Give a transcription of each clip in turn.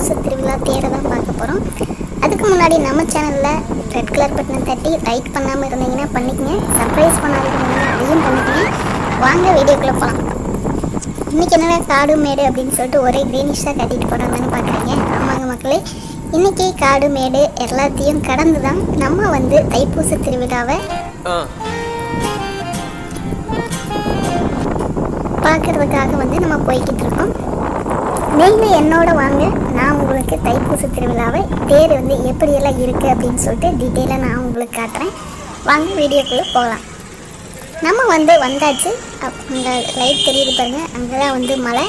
தைப்பூச திருவிழா தேரை தான் பார்க்க போகிறோம் அதுக்கு முன்னாடி நம்ம சேனலில் ரெட் கலர் பட்டனை தட்டி லைக் பண்ணாமல் இருந்தீங்கன்னா பண்ணிக்கங்க. சர்ப்ரைஸ் பண்ணாத இருந்தீங்கன்னா அதையும் பண்ணிக்கங்க. வாங்க வீடியோக்குள்ளே போகலாம் இன்றைக்கி என்னடா காடு மேடு அப்படின்னு சொல்லிட்டு ஒரே க்ரீனிஷாக கட்டிட்டு போகிறாங்கன்னு பார்க்குறீங்க ஆமாங்க மக்களே. இன்றைக்கி காடு மேடு எல்லாத்தையும் கடந்து தான் நம்ம வந்து தைப்பூச திருவிழாவை பார்க்கறதுக்காக வந்து நம்ம போய்கிட்டு இருக்கோம். நீங்கள் என்னோட வாங்க. உங்களுக்கு தைப்பூச திருவிழாவை தேர் வந்து எப்படியெல்லாம் இருக்குது அப்படின்னு சொல்லிட்டு டீட்டெயிலாக நான் உங்களுக்கு காட்டுறேன். வாங்க வீடியோக்குள்ளே போகலாம். நம்ம வந்து வந்தாச்சு. அங்கே லைட் தெரியுது பாருங்கள் அங்கே தான் வந்து மலை.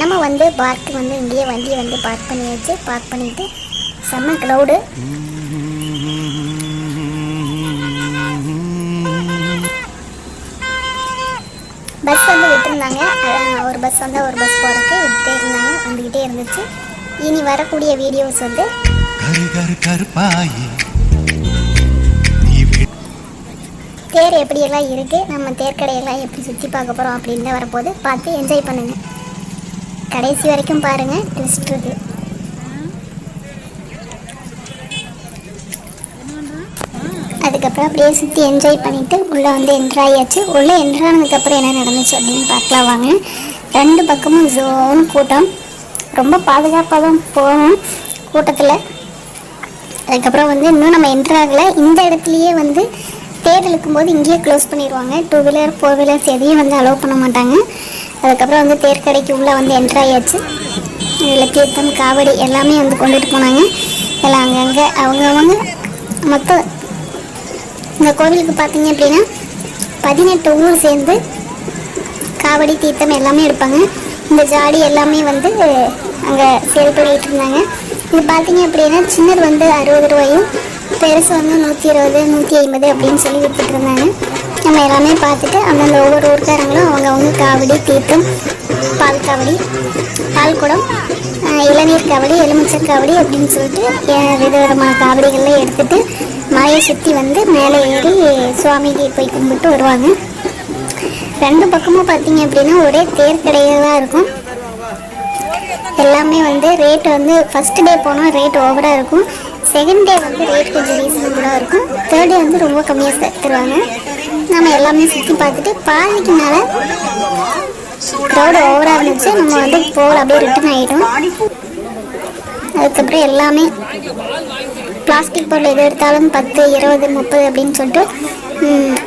நம்ம வந்து பார்க்கு வந்து இங்கேயே வண்டியை வந்து பார்க் பண்ணியாச்சு. பார்க் பண்ணிவிட்டு செம்ம க்ளவுடு பஸ் வந்து விட்டுருந்தாங்க. ஒரு பஸ் வந்தால் ஒரு பஸ் போகிறதுக்கு விட்டுட்டே இருந்தாங்க. வந்துக்கிட்டே இருந்துச்சு. இனி வரக்கூடிய வீடியோஸ் வந்து தேர் எப்படியெல்லாம் இருக்குது நம்ம தேர்க்கடையெல்லாம் எப்படி சுற்றி பார்க்க போகிறோம் அப்படின்னு தான் வரப்போகுது பார்த்து என்ஜாய் பண்ணுங்கள் கடைசி வரைக்கும் பாருங்கள் ட்விஸ்ட் இருக்கு. அதுக்கப்புறம் அப்படியே சுற்றி என்ஜாய் பண்ணிவிட்டு உள்ளே வந்து என்ட்ரு ஆகியாச்சு உள்ளே என்ட்ரு ஆனதுக்கப்புறம் என்ன நடந்துச்சு அப்படின்னு பார்க்கலாம் வாங்க. ரெண்டு பக்கமும் ஜோன் கூட்டம். ரொம்ப பாதுகாப்பாக தான் போகணும் கூட்டத்தில். அதுக்கப்புறம் வந்து இன்னும் நம்ம என்ட்ரு ஆகலை. இந்த இடத்துலையே வந்து தேர் இழுக்கும்போது இங்கேயே க்ளோஸ் பண்ணிடுவாங்க. டூ வீலர் ஃபோர் வீலர்ஸ் எதையும் வந்து அலோவ் பண்ண மாட்டாங்க. அதுக்கப்புறம் வந்து தேர் கடைக்கு உள்ளே வந்து என்ட்ரு ஆகியாச்சு இதில் தீர்த்தம் காவடி எல்லாமே வந்து கொண்டுட்டு போனாங்க. எல்லாம் அங்கங்கே அவங்கவுங்க மொத்தம் இந்த கோவிலுக்கு பார்த்தீங்க அப்படின்னா பதினெட்டு ஊர் சேர்ந்து காவடி தீர்த்தம் எல்லாமே எடுப்பாங்க. இந்த ஜாடி எல்லாமே வந்து அங்கே சேல் பண்ணிகிட்டு இருந்தாங்க. இது பார்த்தீங்க அப்படின்னா சின்னது வந்து அறுபது ரூபாயும் பெருசு வந்து நூற்றி இருபது நூற்றி ஐம்பது அப்படின்னு சொல்லி வித்துட்டு இருந்தாங்க நம்ம எல்லாமே பார்த்துட்டு அந்தந்த ஒவ்வொரு ஊர்க்காரங்களும் அவங்கவுங்க காவடி தீர்த்தம் பால் காவடி பால் குடம் இளநீர் காவடி எலுமிச்சை காவடி அப்படின்னு சொல்லிட்டு விதவிதமான காவடிகள்லாம் எடுத்துகிட்டு மலையை சுற்றி வந்து மேலே ஏறி சுவாமிக்கு போய் கும்பிட்டு வருவாங்க. ரெண்டு பக்கமும் பார்த்தீங்க அப்படின்னா ஒரே தேர் கடையாக தான் இருக்கும். எல்லாமே வந்து ரேட் வந்து ஃபஸ்ட் டே போனால் ரேட் ஓவராக இருக்கும். செகண்ட் டே வந்து ரேட் கொஞ்சம் ரீசனபுளாக இருக்கும். தேர்ட் டே வந்து ரொம்ப கம்மியாக தருவாங்க. நம்ம எல்லாமே சுற்றி பார்த்துட்டு பாதிக்கு மேலே க்ரௌடு ஓவராக இருந்துச்சு. நம்ம வந்து போகல அப்படியே ரிட்டர்ன் ஆகிட்டோம் அதுக்கப்புறம் எல்லாமே பிளாஸ்டிக் பொருள் எது எடுத்தாலும் பத்து இருபது முப்பது அப்படின்னு சொல்லிட்டு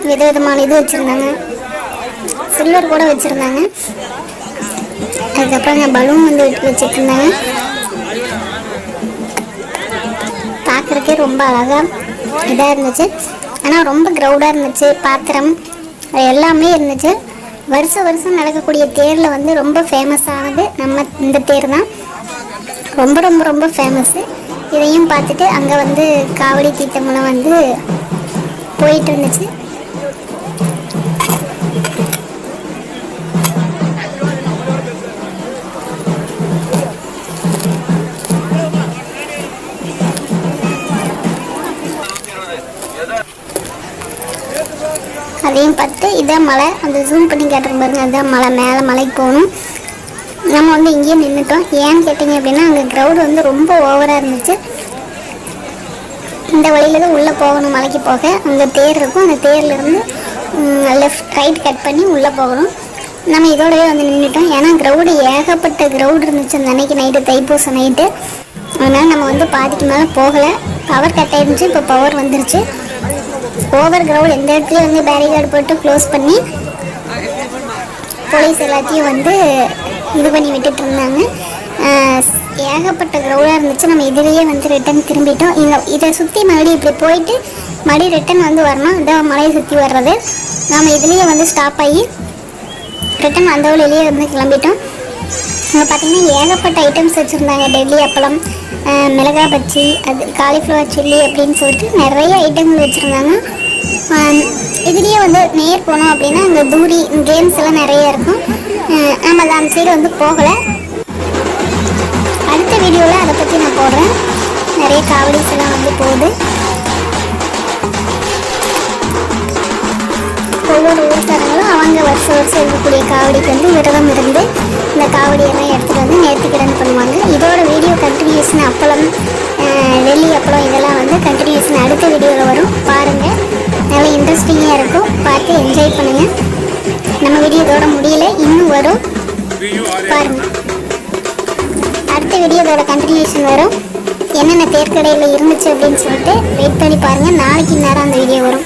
விதவிதமான இது வச்சுருந்தாங்க. சில்வர் கூட வச்சுருந்தாங்க. அதுக்கப்புறம் இந்த பலூன் வந்து விட்டு வச்சுட்டு இருந்தாங்க பார்க்குறக்கே ரொம்ப அழகாக இதாக இருந்துச்சு. ஆனால் ரொம்ப க்ரௌடாக இருந்துச்சு பாத்திரம். அது எல்லாமே இருந்துச்சு. வருஷம் வருஷம் நடக்கக்கூடிய தேரில் வந்து ரொம்ப ஃபேமஸானது நம்ம இந்த தேர் தான். ரொம்ப ரொம்ப ரொம்ப ஃபேமஸ்ஸு இதையும் பார்த்துட்டு அங்கே வந்து காவடி தீர்த்தமெல்லாம் வந்து போயிட்டு இருந்துச்சு. அதையும் பார்த்து இதான் மலை அந்த ஜூம் பண்ணி கேட்டுருக்கு பாருங்க அதுதான் மலை மேலே மலைக்கு போகணும். நம்ம வந்து இங்கேயே நின்றுட்டோம் ஏன்னு கேட்டிங்க அப்படின்னா அங்கே க்ரௌடு வந்து ரொம்ப ஓவராக இருந்துச்சு. இந்த வழியில் தான் உள்ளே போகணும் மலைக்கு போக. அங்கே தேர் இருக்கும். அந்த தேர்லேருந்து லெஃப்ட் ரைட் கட் பண்ணி உள்ளே போகணும். நம்ம இதோடவே வந்து நின்றுட்டோம் ஏன்னா க்ரௌடு ஏகப்பட்ட க்ரௌடு இருந்துச்சு அந்த அன்னைக்கு நைட்டு தைப்பூசம் நைட்டு அதனால் நம்ம வந்து பாதிக்கு மேலே போகலை. பவர் கட் ஆயிருந்துச்சு. இப்போ பவர் வந்துருச்சு. ஓவர் க்ரௌட் எந்த இடத்துலையும் வந்து பேரிகார்டு போட்டு க்ளோஸ் பண்ணி போலீஸ் எல்லாத்தையும் வந்து இது பண்ணி விட்டுட்டு இருந்தாங்க. ஏகப்பட்ட க்ரௌடாக இருந்துச்சு. நம்ம இதுலேயே வந்து ரிட்டன் திரும்பிட்டோம். இங்கே இதை சுற்றி மறுபடியும் இப்படி போயிட்டு மறுபடியும் ரிட்டன் வந்து வரணும். இதான் மலையை சுற்றி வர்றது. நாம் இதுலேயே வந்து ஸ்டாப் ஆகி ரிட்டன் அந்த வழியிலேயே வந்து கிளம்பிட்டோம். அங்கே பார்த்தீங்கன்னா ஏகப்பட்ட ஐட்டம்ஸ் வச்சுருந்தாங்க. டெல்லி அப்பளம் மிளகா மிளகாய் பச்சி அது காலிஃப்ளவர் சில்லி அப்படின்னு சொல்லிட்டு நிறைய ஐட்டங்கள் வச்சுருந்தாங்க. இதுலேயே வந்து நேர் போனோம் அப்படின்னா அங்கே தூரி கேம்ஸ் எல்லாம் நிறைய இருக்கும். நம்ம அந்த சைடு வந்து போகலை. அடுத்த வீடியோவில் அதை பற்றி நான் போடுறேன். நிறைய காவடிஸ் எல்லாம் வந்து போகுது. ஒவ்வொரு ஊர்க்காரங்களும் அவங்க வருஷம் வருஷம் இருக்கக்கூடிய காவடிக்கு வந்து விரதம் இருந்து இந்த காவடியெல்லாம் எடுத்துகிட்டு வந்து நேர்த்திக்கடன் பண்ணுவாங்க. இதோட வீடியோ கண்டினியூஷன் அப்பளம் வெள்ளி அப்பளம் இதெல்லாம் வந்து கண்டினியூஷன் அடுத்த வீடியோவில் வரும். பாருங்கள் நல்லா இன்ட்ரெஸ்டிங்காக இருக்கும். பார்த்து என்ஜாய் பண்ணுங்கள் நம்ம வீடியோ இதோட முடியல. இன்னும் வரும். பாருங்கள் அடுத்த வீடியோ இதோட கண்டினியூஷன் வரும். என்னென்ன தேர்க்கடையில் இருந்துச்சு அப்படின்னு சொல்லிட்டு வெயிட் பண்ணி பாருங்கள் நாளைக்கு நேரம் அந்த வீடியோ வரும்.